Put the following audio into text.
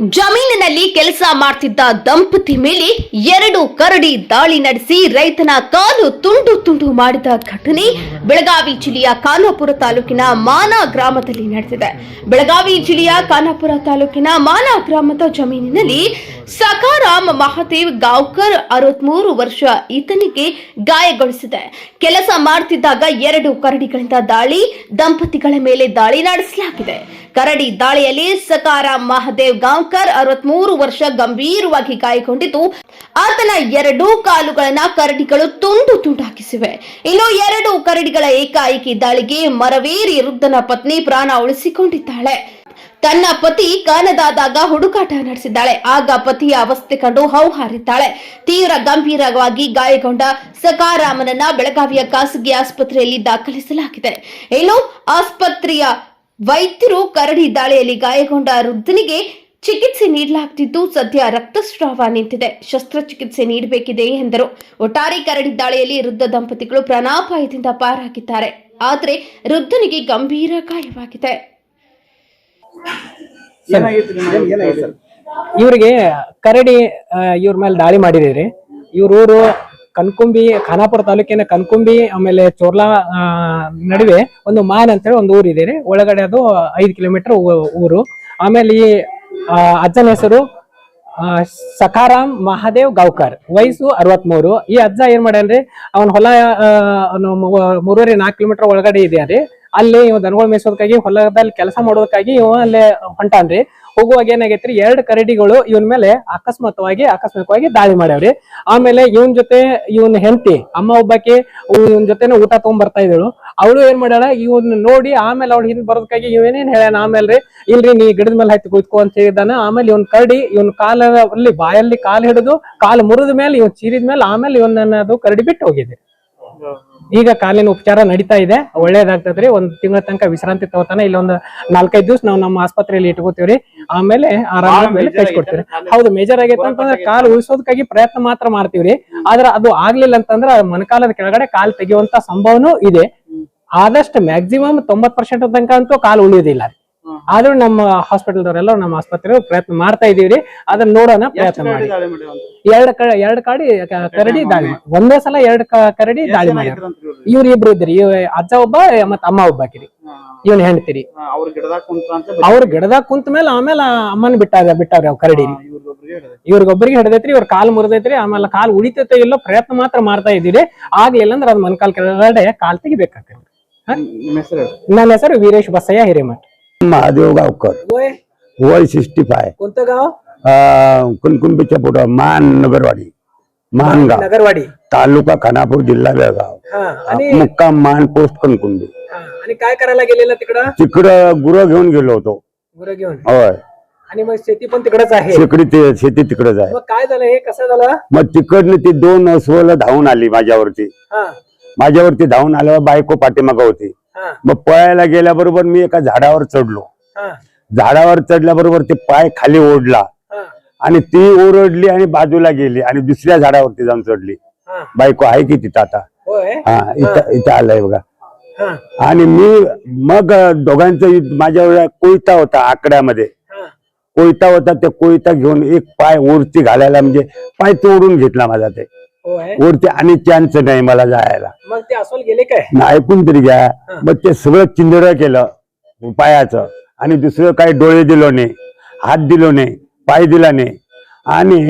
ಜಮೀನಿನಲ್ಲಿ ಕೆಲಸ ಮಾಡ್ತಿದ್ದ ದಂಪತಿ ಮೇಲೆ ಎರಡು ಕರಡಿ ದಾಳಿ ನಡೆಸಿ ರೈತನ ಕಾಲು ತುಂಡು ತುಂಡು ಮಾಡಿದ ಘಟನೆ ಬೆಳಗಾವಿ ಜಿಲ್ಲೆಯ ಖಾನಾಪುರ ತಾಲೂಕಿನ ಮಾನ ಗ್ರಾಮದಲ್ಲಿ ನಡೆದಿದೆ. ಬೆಳಗಾವಿ ಜಿಲ್ಲೆಯ ಖಾನಾಪುರ ತಾಲೂಕಿನ ಮಾನ ಗ್ರಾಮದ ಜಮೀನಿನಲ್ಲಿ ಸಕಾರಾಮ್ ಮಹಾದೇವ್ ಗಾವ್ಕರ್ ಅರವತ್ಮೂರು ವರ್ಷ ಈತನಿಗೆ ಗಾಯಗೊಳಿಸಿದೆ. ಕೆಲಸ ಮಾಡ್ತಿದ್ದಾಗ ಎರಡು ಕರಡಿಗಳಿಂದ ದಾಳಿ, ದಂಪತಿಗಳ ಮೇಲೆ ದಾಳಿ ನಡೆಸಲಾಗಿದೆ. ಕರಡಿ ದಾಳಿಯಲ್ಲಿ ಸಕಾರ ಮಹದೇವ್ ಗಾಂವ್ಕರ್ ಅರವತ್ಮೂರು ವರ್ಷ ಗಂಭೀರವಾಗಿ ಗಾಯಗೊಂಡಿದ್ದು, ಆತನ ಎರಡೂ ಕಾಲುಗಳನ್ನ ಕರಡಿಗಳು ತುಂಡು ತುಂಡಾಕಿಸಿವೆ. ಇನ್ನು ಎರಡು ಕರಡಿಗಳ ಏಕಾಏಕಿ ದಾಳಿಗೆ ಮರವೇರಿ ವೃದ್ಧನ ಪತ್ನಿ ಪ್ರಾಣ ಉಳಿಸಿಕೊಂಡಿದ್ದಾಳೆ. ತನ್ನ ಪತಿ ಕಾಣದಾದಾಗ ಹುಡುಕಾಟ ನಡೆಸಿದ್ದಾಳೆ. ಆಗ ಪತಿಯ ಅವಸ್ಥೆ ಕಂಡು ಹೌಹಾರಿದ್ದಾಳೆ. ತೀವ್ರ ಗಂಭೀರವಾಗಿ ಗಾಯಗೊಂಡ ಸಕಾರಾಮನನ್ನ ಬೆಳಗಾವಿಯ ಖಾಸಗಿ ಆಸ್ಪತ್ರೆಯಲ್ಲಿ ದಾಖಲಿಸಲಾಗಿದೆ. ಇನ್ನು ಆಸ್ಪತ್ರೆಯ ವೈದ್ಯರು ಕರಡಿ ದಾಳಿಯಲ್ಲಿ ಗಾಯಗೊಂಡ ವೃದ್ಧನಿಗೆ ಚಿಕಿತ್ಸೆ ನೀಡಲಾಗ್ತಿದ್ದು ಸದ್ಯ ರಕ್ತಸ್ರಾವ ನಿಂತಿದೆ. ಶಸ್ತ್ರಚಿಕಿತ್ಸೆ ನೀಡಬೇಕಿದೆ ಎಂದರು. ಒಟ್ಟಾರೆ ಕರಡಿ ದಾಳಿಯಲ್ಲಿ ವೃದ್ಧ ದಂಪತಿಗಳು ಪ್ರಾಣಾಪಾಯದಿಂದ ಪಾರಾಗಿದ್ದಾರೆ. ಆದರೆ ವೃದ್ಧನಿಗೆ ಗಂಭೀರ ಗಾಯವಾಗಿದೆ. ಇವರಿಗೆ ಕರಡಿ ಇವ್ರ ಮೇಲೆ ದಾಳಿ ಮಾಡಿದಿರಿ. ಇವ್ರ ಊರು ಕನ್ಕುಂಬಿ, ಖಾನಾಪುರ ತಾಲೂಕಿನ ಕನ್ಕುಂಬಿ, ಆಮೇಲೆ ಚೋರ್ಲಾ ನಡುವೆ ಒಂದು ಮಾನ್ ಅಂತೇಳಿ ಒಂದು ಊರಿದೆ. ರೀ ಒಳಗಡೆ ಅದು ಐದು ಕಿಲೋಮೀಟರ್ ಊರು. ಆಮೇಲೆ ಈ ಅಜ್ಜನ ಹೆಸರು ಸಖಾರಾಮ್ ಮಹಾದೇವ್ ಗಾವ್ಕರ್. ವಯಸ್ಸು ಅರವತ್ಮೂರು. ಈ ಅಜ್ಜ ಏನ್ ಮಾಡ್ಯಾನ್ರಿ? ಅವನ ಹೊಲ ಮೂರುವರೆ ನಾಲ್ಕು ಕಿಲೋಮೀಟರ್ ಒಳಗಡೆ ಇದೆ ರೀ ಅಲ್ಲಿ ಇವ್ ದನಗಳು ಮೇಯಿಸೋದಕ್ಕಾಗಿ ಹೊಲದಲ್ಲಿ ಕೆಲಸ ಮಾಡೋದಕ್ಕಾಗಿ ಇವ ಅಲ್ಲೇ ಹೊಂಟಾನ್ರಿ. ಹೋಗುವಾಗ ಏನಾಗೈತ್ರಿ, ಎರಡು ಕರಡಿಗಳು ಇವನ್ ಮೇಲೆ ಅಕಸ್ಮಾತ್ವಾಗಿ ಆಕಸ್ಮಿಕವಾಗಿ ದಾಳಿ ಮಾಡ್ಯಾವ್ರಿ. ಆಮೇಲೆ ಇವನ್ ಜೊತೆ ಇವನ್ ಹೆಂಡತಿ, ಅಮ್ಮ ಒಬ್ಬಾಕಿ ಇವನ್ ಜೊತೆನೆ ಊಟ ತಗೊಂಡ್ ಬರ್ತಾ ಇದ್ದಳು. ಅವಳು ಏನ್ ಮಾಡ್ಯಾಳ, ಇವನ್ ನೋಡಿ ಆಮೇಲೆ ಅವ್ಳು ಹಿಂದ್ ಬರೋದಕ್ಕಾಗಿ ಇವನೇನ್ ಹೇಳ್ಯಾನ ಆಮೇಲೆ ಇಲ್ರಿ ನೀ ಗಿಡದ ಮೇಲೆ ಹತ್ತಿ ಕುಯ್ಕೊ ಅಂತ ಹೇಳಿದಾನ ಆಮೇಲೆ ಇವನ್ ಕರಡಿ, ಇವನ್ ಕಾಲಲ್ಲಿ ಬಾಯಲ್ಲಿ ಕಾಲು ಹಿಡಿದು, ಕಾಲು ಮುರಿದ ಮೇಲೆ, ಇವನ್ ಚೀರಿದ ಮೇಲೆ ಆಮೇಲೆ ಇವನ್ ಅದು ಕರಡಿ ಬಿಟ್ಟು ಹೋಗಿದೆ. ಈಗ ಕಾಲಿನ ಉಪಚಾರ ನಡೀತಾ ಇದೆ. ಒಳ್ಳೇದಾಗ್ತದ್ರಿ. ಒಂದ್ ತಿಂಗಳ ತನಕ ವಿಶ್ರಾಂತಿ ತಗೋತಾನ. ಇಲ್ಲೊಂದ್ ನಾಲ್ಕೈದು ದಿವಸ ನಾವು ನಮ್ಮ ಆಸ್ಪತ್ರೆಯಲ್ಲಿ ಇಟ್ಕೋತೀವ್ರಿ. ಆಮೇಲೆ ಆರಾಮ ಮೇಲೆ ಕಳ್ಸಿಕೊಡ್ತೀವಿ ಹೌದು ಮೇಜರ್ ಆಗೈತೆ ಅಂತಂದ್ರೆ ಕಾಲು ಉಳಿಸೋದಕ್ಕಾಗಿ ಪ್ರಯತ್ನ ಮಾತ್ರ ಮಾಡ್ತೀವ್ರಿ. ಆದ್ರ ಅದು ಆಗ್ಲಿಲ್ಲ ಅಂತಂದ್ರೆ ಮನಕಾಲದ ಕೆಳಗಡೆ ಕಾಲ್ ತೆಗೆಯುವಂತ ಸಂಭವನೂ ಇದೆ. ಆದಷ್ಟು ಮ್ಯಾಕ್ಸಿಮಮ್ ತೊಂಬತ್ ಪರ್ಸೆಂಟ್ ತನಕ ಅಂತೂ ಕಾಲು ಉಳಿಯೋದಿಲ್ಲ. ಆದ್ರೂ ನಮ್ಮ ಹಾಸ್ಪಿಟಲ್ ದವರೆಲ್ಲ ನಮ್ಮ ಆಸ್ಪತ್ರೆ ಪ್ರಯತ್ನ ಮಾಡ್ತಾ ಇದೀವಿ ಅದನ್ನ ನೋಡೋಣ ಪ್ರಯತ್ನ ಮಾಡಿ. ಎರಡು ಕ ಎರಡ್ ಕಾಡಿ ಕರಡಿ ದಾಳಿ ಒಂದೇ ಸಲ ಎರಡ್ ಕರಡಿ ದಾಳಿ ಮಾಡಿ ಇವ್ರು? ಇಬ್ರು ಇದ್ರಿ. ಇವ್ ಅಜ್ಜ ಒಬ್ಬ ಮತ್ತ ಅಮ್ಮ ಒಬ್ಬಾಕಿರಿ ಇವನ್ ಹೆಣ್ತಿರಿ ಅವ್ರ ಗಿಡದಾಗ ಕುಂತ ಮೇಲೆ ಆಮೇಲೆ ಅಮ್ಮನ್ ಬಿಟ್ಟಾಗ ಬಿಟ್ಟಾವ್ರಿ ಅವ್ ಕರಡಿ. ಇವ್ರಿಗೊಬ್ಬರಿಗೆ ಹಿಡ್ದೈತ್ರಿ. ಇವ್ರ ಕಾಲ್ ಮುರಿದೈತ್ರಿ ಆಮೇಲೆ ಕಾಲ್ ಉಳಿತೈತೆ ಇಲ್ಲೋ ಪ್ರಯತ್ನ ಮಾತ್ರ ಮಾಡ್ತಾ ಇದೀರಿ ಆಗ್ಲಿಲ್ಲ ಅಂದ್ರೆ ಅದ್ ಮನ್ಕಾಲ್ ಕೆಳಗಡೆ ಕಾಲ್ ತೆಗಿಬೇಕಾಗ್ತದೆ ನನ್ನ ಹೆಸರು ವೀರೇಶ್ ಬಸಯ್ಯ ಹಿರೇಮಠ. महादेव गावकर. वय? Sixty five. कोणतं गाव? कुणकुंबीच्या पुढं मान नगरवाडी मानगाव नगरवाडी. तालुका खानापूर जिल्हा बेळगाव. हा आणि मुक्काम मान पोस्ट कणकुंबी. हा, आणि काय करायला गेलेला तिकडं? तिकडं गुरं घेऊन गेलो होतो. गुरं घेऊन. होय. आणि मग शेती पण तिकडच आहे. शेकडी शेती तिकडच आहे. मग काय झालं? हे कसं झालं? मग तिकडनं ती दोन अस्वल धावून आली माझ्यावरती. माझ्यावरती धावून आल्यावर बायको पाठीमागं होती. मग पळायला गेल्याबरोबर मी एका झाडावर चढलो. झाडावर चढल्याबरोबर ते पाय खाली ओढला. आणि ती ओरडली आणि बाजूला गेली आणि दुसऱ्या झाडावरती जाऊन चढली. बायको आहे की तिथं आता? हा इथं इथं आलंय बघा. आणि मी मग दोघांचं माझ्या कोयता होता आकड्यामध्ये. कोयता होता त्या कोयता घेऊन एक पाय वरती घालायला म्हणजे पाय तोडून घेतला माझा ते. वरती आणि चान्स नाही मला जायला. मग ते अस्वल गेले काय? न ऐकून तरी घ्या. मग ते सगळं चिंदर केलं पायाचं. आणि दुसरं काही डोळे दिलो नाही हात दिलो नाही पाय दिला नाही. आणि